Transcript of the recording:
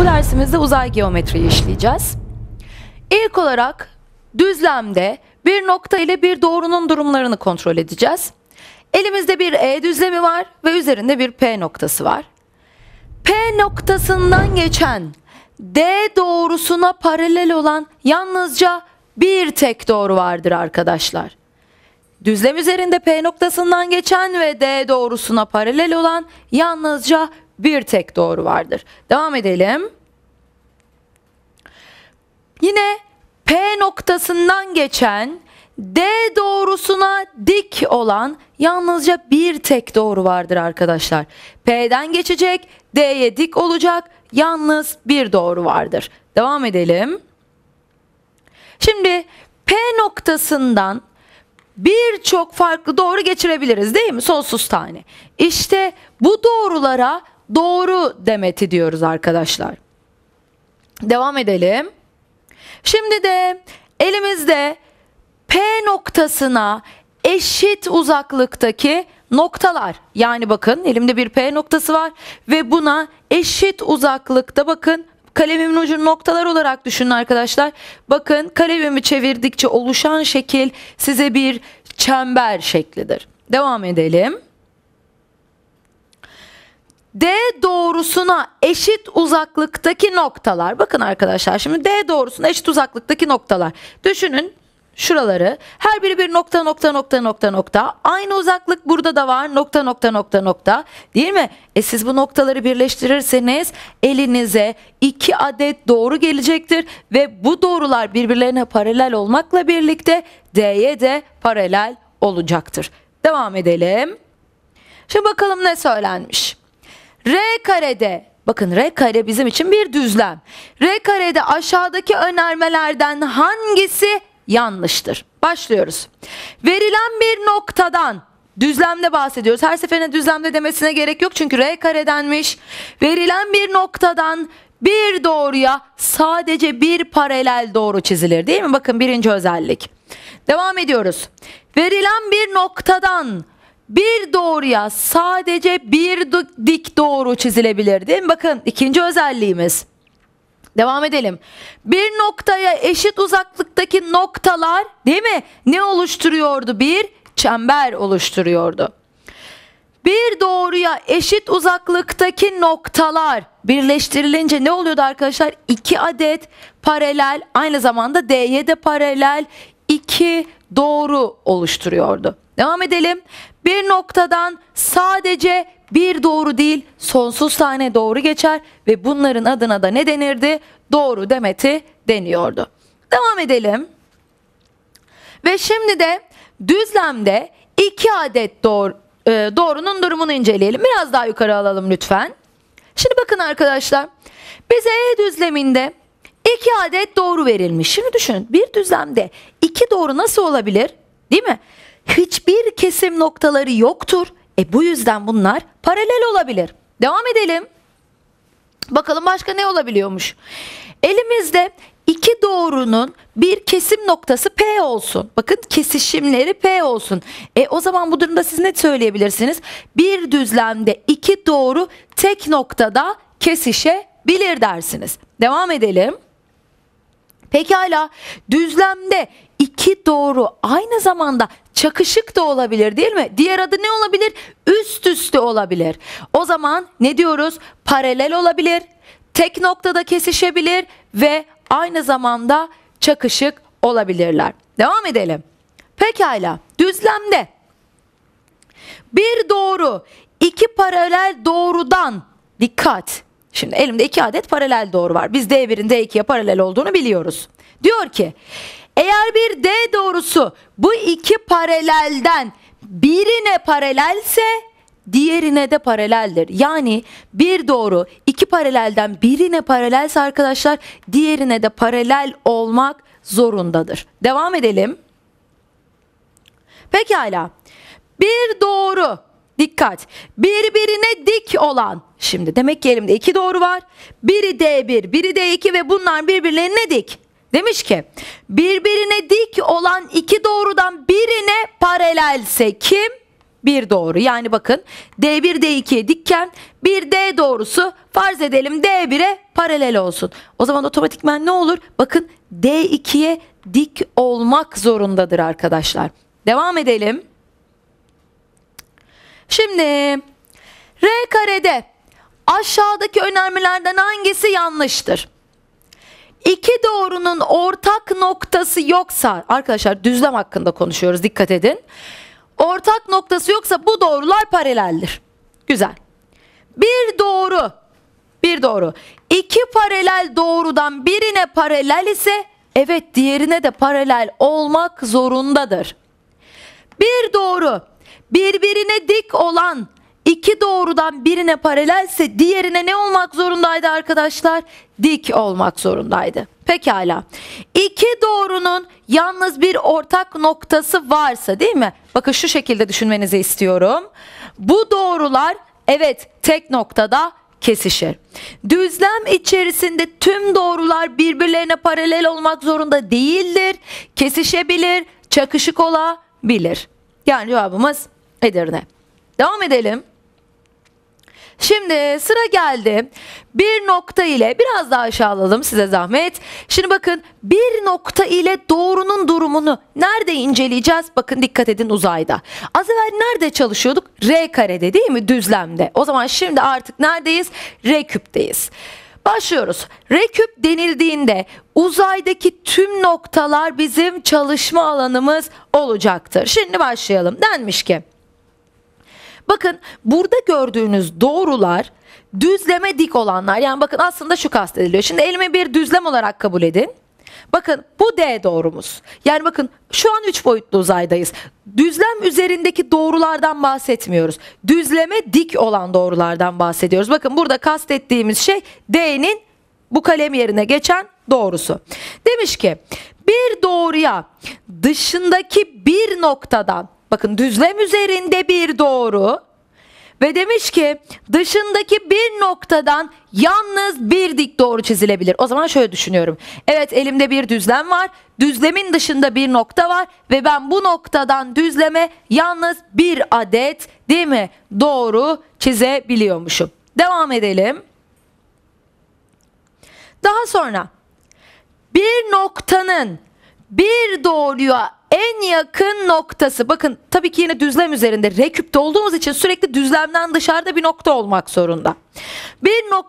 Bu dersimizde uzay geometriyi işleyeceğiz. İlk olarak düzlemde bir nokta ile bir doğrunun durumlarını kontrol edeceğiz. Elimizde bir E düzlemi var ve üzerinde bir P noktası var. P noktasından geçen D doğrusuna paralel olan yalnızca bir tek doğru vardır arkadaşlar. Düzlem üzerinde P noktasından geçen ve D doğrusuna paralel olan yalnızca bir tek doğru vardır. Devam edelim. Yine P noktasından geçen D doğrusuna dik olan yalnızca bir tek doğru vardır arkadaşlar. P'den geçecek, D'ye dik olacak, yalnız bir doğru vardır. Devam edelim. Şimdi P noktasından birçok farklı doğru geçirebiliriz değil mi? Sonsuz tane. İşte bu doğrulara doğru demeti diyoruz arkadaşlar. Devam edelim. Şimdi de elimizde P noktasına eşit uzaklıktaki noktalar. Yani bakın elimde bir P noktası var ve buna eşit uzaklıkta bakın kalemimin ucunu noktalar olarak düşünün arkadaşlar. Bakın kalemimi çevirdikçe oluşan şekil size bir çember şeklidir. Devam edelim. D doğrusuna eşit uzaklıktaki noktalar. Bakın arkadaşlar şimdi D doğrusuna eşit uzaklıktaki noktalar. Düşünün şuraları. Her biri bir nokta nokta nokta nokta nokta. Aynı uzaklık burada da var. Nokta nokta nokta nokta. Değil mi? E siz bu noktaları birleştirirseniz elinize iki adet doğru gelecektir ve bu doğrular birbirlerine paralel olmakla birlikte D'ye de paralel olacaktır. Devam edelim. Şimdi bakalım ne söylenmiş. R karede bakın R kare bizim için bir düzlem. R karede aşağıdaki önermelerden hangisi yanlıştır? Başlıyoruz. Verilen bir noktadan düzlemde bahsediyoruz. Her seferinde düzlemde demesine gerek yok çünkü R karedenmiş. Verilen bir noktadan bir doğruya sadece bir paralel doğru çizilir değil mi? Bakın birinci özellik. Devam ediyoruz. Verilen bir noktadan bir doğruya sadece bir dik doğru çizilebilir değil mi? Bakın ikinci özelliğimiz. Devam edelim. Bir noktaya eşit uzaklıktaki noktalar değil mi? Ne oluşturuyordu? Bir çember oluşturuyordu. Bir doğruya eşit uzaklıktaki noktalar birleştirilince ne oluyordu arkadaşlar? İki adet paralel aynı zamanda D'ye de paralel iki doğru oluşturuyordu. Devam edelim. Bir noktadan sadece bir doğru değil sonsuz tane doğru geçer ve bunların adına da ne denirdi? Doğru demeti deniyordu. Devam edelim. Ve şimdi de düzlemde iki adet doğru, e, doğrunun durumunu inceleyelim. Biraz daha yukarı alalım lütfen. Şimdi bakın arkadaşlar. Bize E düzleminde iki adet doğru verilmiş. Şimdi düşünün bir düzlemde iki doğru nasıl olabilir? Değil mi? hiçbir kesim noktaları yoktur. E bu yüzden bunlar paralel olabilir. Devam edelim. Bakalım başka ne olabiliyormuş? Elimizde iki doğrunun bir kesim noktası P olsun. Bakın kesişimleri P olsun. E o zaman bu durumda siz ne söyleyebilirsiniz? Bir düzlemde iki doğru tek noktada kesişebilir dersiniz. Devam edelim. Pekala düzlemde iki doğru aynı zamanda çakışık da olabilir değil mi? Diğer adı ne olabilir? Üst üste olabilir. O zaman ne diyoruz? Paralel olabilir, tek noktada kesişebilir ve aynı zamanda çakışık olabilirler. Devam edelim. Pekala düzlemde bir doğru iki paralel doğrudan dikkat. Şimdi elimde iki adet paralel doğru var. Biz D1'in D2'ye paralel olduğunu biliyoruz. Diyor ki eğer bir D doğrusu bu iki paralelden birine paralelse diğerine de paraleldir. Yani bir doğru iki paralelden birine paralelse arkadaşlar diğerine de paralel olmak zorundadır. Devam edelim. Pekala. Bir doğru dikkat birbirine dik olan şimdi demek ki elimde iki doğru var. Biri D1 biri D2 ve bunlar birbirlerine dik. Demiş ki birbirine dik olan iki doğrudan birine paralelse kim? bir doğru. Yani bakın D1 D2'ye dikken bir D doğrusu farz edelim D1'e paralel olsun. O zaman otomatikman ne olur? Bakın D2'ye dik olmak zorundadır arkadaşlar. Devam edelim. Şimdi R karede aşağıdaki önermelerden hangisi yanlıştır? İki doğrunun ortak noktası yoksa arkadaşlar düzlem hakkında konuşuyoruz dikkat edin. Ortak noktası yoksa bu doğrular paraleldir. Güzel. Bir doğru bir doğru. İki paralel doğrudan birine paralel ise evet diğerine de paralel olmak zorundadır. Bir doğru birbirine dik olan iki doğrudan birine paralelse diğerine ne olmak zorundaydı arkadaşlar? Dik olmak zorundaydı. Pekala. İki doğrunun yalnız bir ortak noktası varsa değil mi? Bakın şu şekilde düşünmenizi istiyorum. Bu doğrular evet tek noktada kesişir. Düzlem içerisinde tüm doğrular birbirlerine paralel olmak zorunda değildir. Kesişebilir, çakışık olabilir. Yani cevabımız Edirne. Devam edelim. Şimdi sıra geldi. Bir nokta ile biraz daha aşağı alalım size zahmet. Şimdi bakın bir nokta ile doğrunun durumunu nerede inceleyeceğiz? Bakın dikkat edin uzayda. Az evvel nerede çalışıyorduk? R karede değil mi? Düzlemde. O zaman şimdi artık neredeyiz? R küpteyiz. Başlıyoruz. R küp denildiğinde uzaydaki tüm noktalar bizim çalışma alanımız olacaktır. Şimdi başlayalım. Denmiş ki Bakın burada gördüğünüz doğrular düzleme dik olanlar. Yani bakın aslında şu kastediliyor. Şimdi elime bir düzlem olarak kabul edin. Bakın bu D doğrumuz. Yani bakın şu an 3 boyutlu uzaydayız. Düzlem üzerindeki doğrulardan bahsetmiyoruz. Düzleme dik olan doğrulardan bahsediyoruz. Bakın burada kastettiğimiz şey D'nin bu kalem yerine geçen doğrusu. Demiş ki bir doğruya dışındaki bir noktadan bakın düzlem üzerinde bir doğru ve demiş ki dışındaki bir noktadan yalnız bir dik doğru çizilebilir. O zaman şöyle düşünüyorum. Evet elimde bir düzlem var. Düzlemin dışında bir nokta var ve ben bu noktadan düzleme yalnız bir adet değil mi doğru çizebiliyormuşum. Devam edelim. Daha sonra bir noktanın bir doğruya en yakın noktası bakın tabii ki yine düzlem üzerinde reküpte olduğumuz için sürekli düzlemden dışarıda bir nokta olmak zorunda. Bir nokta